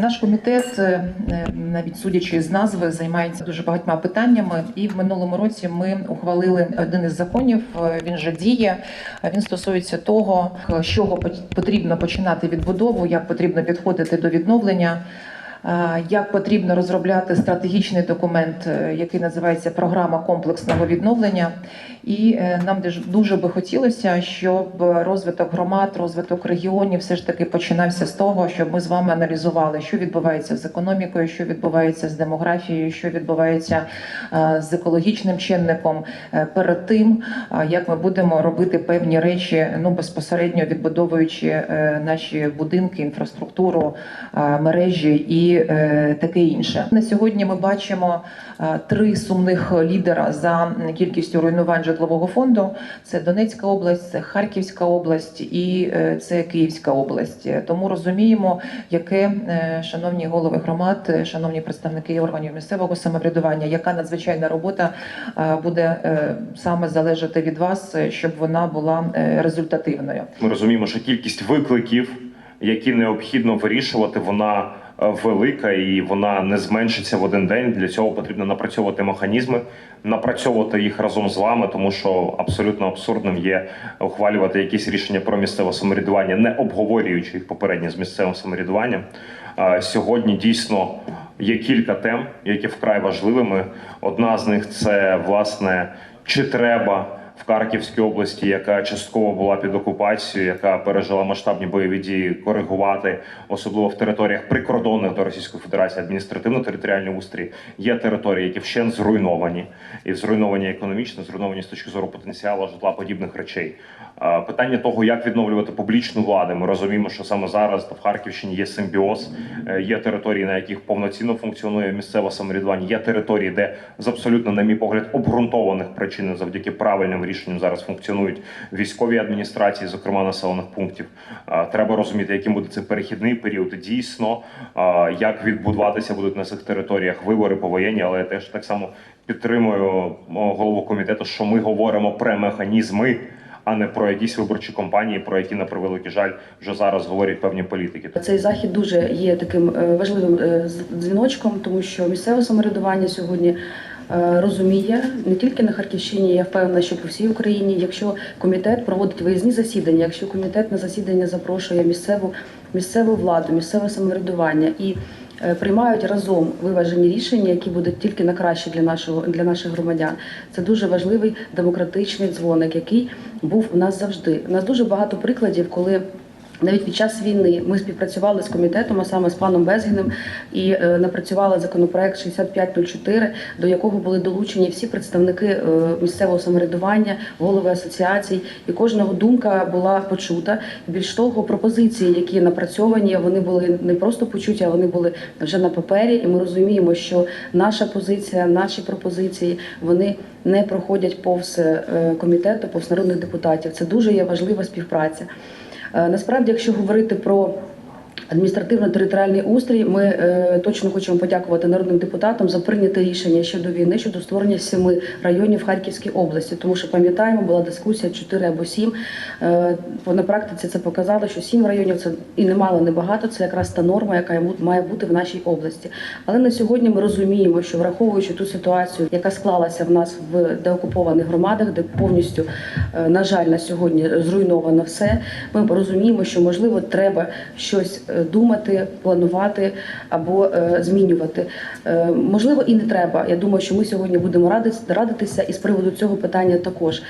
Наш комітет, е, е, навіть судячи з назви, займається дуже багатьма питаннями. І в минулому році ми ухвалили один із законів. е, Він же діє. Він стосується того, з чого пот- потрібно починати відбудову, як потрібно підходити до відновлення. Е, Як потрібно розробляти стратегічний документ, е, який називається програма комплексного відновлення, і е, нам дуже- би хотілося, щоб розвиток громад, розвиток регіонів все ж таки починався з того, щоб ми з вами аналізували, що відбувається з економікою, що відбувається з демографією, що відбувається з екологічним чинником перед тим, як ми будемо робити певні речі, ну безпосередньо відбудовуючи наші будинки, інфраструктуру, мережі і е, таке інше. На сьогодні ми бачимо е, три сумних лідера за кількістю руйнувань житлового фонду: це Донецька область, це Харківська область і е, це Київська область. Тому розуміємо, яке шановні голови громад, шановні представники органів місцевого самоврядування, яка надзвичайна робота буде саме залежати від вас, щоб вона була результативною. Ми розуміємо, що кількість викликів, які необхідно вирішувати, вона велика і вона не зменшиться в один день. Для цього потрібно напрацьовувати механізми, напрацьовувати їх разом з вами, тому що абсолютно абсурдним є ухвалювати якісь рішення про місцеве самоврядування, не обговорюючи їх попередньо з місцевим самоврядуванням. Сьогодні дійсно є кілька тем, які вкрай важливими. Одна з них це власне чи треба в Харківській області, яка частково була під окупацією, яка пережила масштабні бойові дії, коригувати, особливо в територіях прикордонних до Російської Федерації адміністративно-територіальний устрій. Є території, які вщент зруйновані, і зруйновані економічно, зруйновані з точки зору потенціалу житла подібних речей. Питання того, як відновлювати публічну владу. Ми розуміємо, що саме зараз в Харківщині є симбіоз, е, є території, на яких повноцінно функціонує місцеве самоврядування. Є території, де з абсолютно, на мій погляд, обґрунтованих причин завдяки правильним рішенням зараз функціонують військові адміністрації, зокрема населених пунктів. Треба розуміти, яким буде цей перехідний період. Дійсно, як відбудуватися будуть на цих територіях вибори повоєнні, але теж так само підтримую голову комітету, що ми говоримо про механізми. А не про якісь виборчі кампанії, про які на превеликий жаль вже зараз говорять певні політики. Цей захід дуже є таким е, важливим е, дзвіночком, тому що місцеве самоврядування сьогодні розуміє не тільки на Харківщині, я впевнена, що по всій Україні. Якщо комітет проводить виїзні засідання, якщо комітет на засідання запрошує місцеву місцеву владу, місцеве самоврядування і е, приймають разом виважені рішення, які будуть тільки на краще для нашого для наших громадян. Це дуже важливий демократичний дзвоник, який був у нас завжди. У нас дуже багато прикладів, коли. Навіть під час війни ми співпрацювали з комітетом, а саме з паном Безгіним, і е, напрацювали законопроект 6504, до якого були долучені всі представники е, місцевого самоврядування, голови асоціацій, і кожного думка була почута. Більш того, пропозиції, які напрацьовані, вони були не просто почуті, а вони були вже на папері. І ми розуміємо, що наша позиція, наші пропозиції, вони не проходять повз е, комітету, повз народних депутатів. Це дуже є важлива співпраця. Е, Насправді, якщо говорити про адміністративно-територіальний устрій, ми е, точно хочемо подякувати народним депутатам за прийняте рішення щодо війни щодо створення семи районів Харківській області. Тому що пам'ятаємо, була дискусія 4 або 7. Е, на практиці це показало, що 7 районів це і немало, не багато. Це якраз та норма, яка має бути в нашій області. Але на сьогодні ми розуміємо, що враховуючи ту ситуацію, яка склалася в нас в деокупованих громадах, де повністю, е, на жаль, на сьогодні зруйновано все. Ми розуміємо, що можливо треба щось е, думати, планувати або е, змінювати. Е, Можливо, і не треба. Я думаю, що ми сьогодні будемо радитися і з приводу цього питання також.